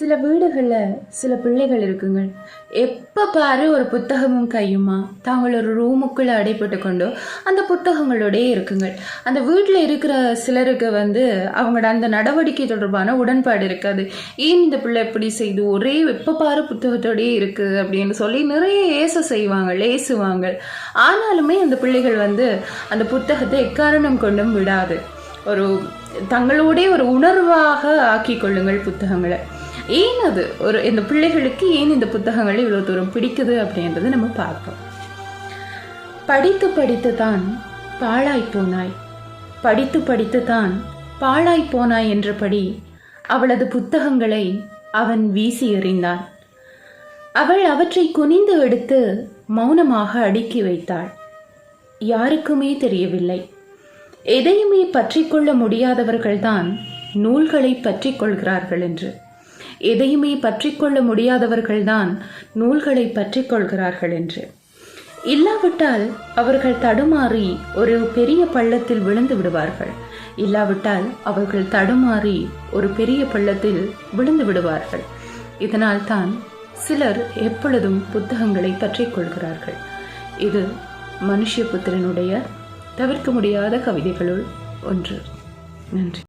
சில வீடுகளில் சில பிள்ளைகள் இருக்குங்க. எப்போ பாரு ஒரு புத்தகமும் கையுமா? தாங்கள் ஒரு ரூமுக்குள்ளே அடைப்பட்டு கொண்டோ அந்த புத்தகங்களோடே இருக்குங்க. அந்த வீட்டில் இருக்கிற சிலருக்கு வந்து அவங்களோட அந்த நடவடிக்கை தொடர்பான உடன்பாடு இருக்காது. ஏன் இந்த பிள்ளை எப்படி செய்து? ஒரே எப்போ பாரு புத்தகத்தோடயே இருக்குது அப்படின்னு சொல்லி நிறைய ஏச செய்வாங்க ஏசுவாங்க ஆனாலுமே அந்த பிள்ளைகள் வந்து அந்த புத்தகத்தை எக்காரணம் கொண்டும் விடாது. ஒரு தங்களோடே ஒரு உணர்வாக ஆக்கி கொள்ளுங்கள் புத்தகங்களை. ஏன் அது? ஒரு இந்த பிள்ளைகளுக்கு ஏன் இந்த புத்தகங்கள் இவ்வளோ தூரம் பிடிக்குது அப்படின்றத நம்ம பார்ப்போம். படித்து படித்து தான் பாழாய் போனாய். படித்து படித்து தான் பாழாய் போனாய் என்றபடி அவளது புத்தகங்களை அவன் வீசி எறிந்தான். அவள் அவற்றை குனிந்து எடுத்து மௌனமாக அடுக்கி வைத்தாள். யாருக்குமே தெரியவில்லை. எதையுமே பற்றிக்கொள்ள முடியாதவர்கள்தான் நூல்களை பற்றிக்கொள்கிறார்கள் என்று. எதையுமே பற்றிக்கொள்ள முடியாதவர்கள்தான் நூல்களை பற்றிக் கொள்கிறார்கள் என்று. இல்லாவிட்டால் அவர்கள் தடுமாறி ஒரு பெரிய பள்ளத்தில் விழுந்து விடுவார்கள். இல்லாவிட்டால் அவர்கள் தடுமாறி ஒரு பெரிய பள்ளத்தில் விழுந்து விடுவார்கள். இதனால் தான் சிலர் எப்பொழுதும் புத்தகங்களை பற்றி கொள்கிறார்கள் இது புத்திரனுடைய தவிர்க்க முடியாத கவிதைகளுள் ஒன்று. நன்றி.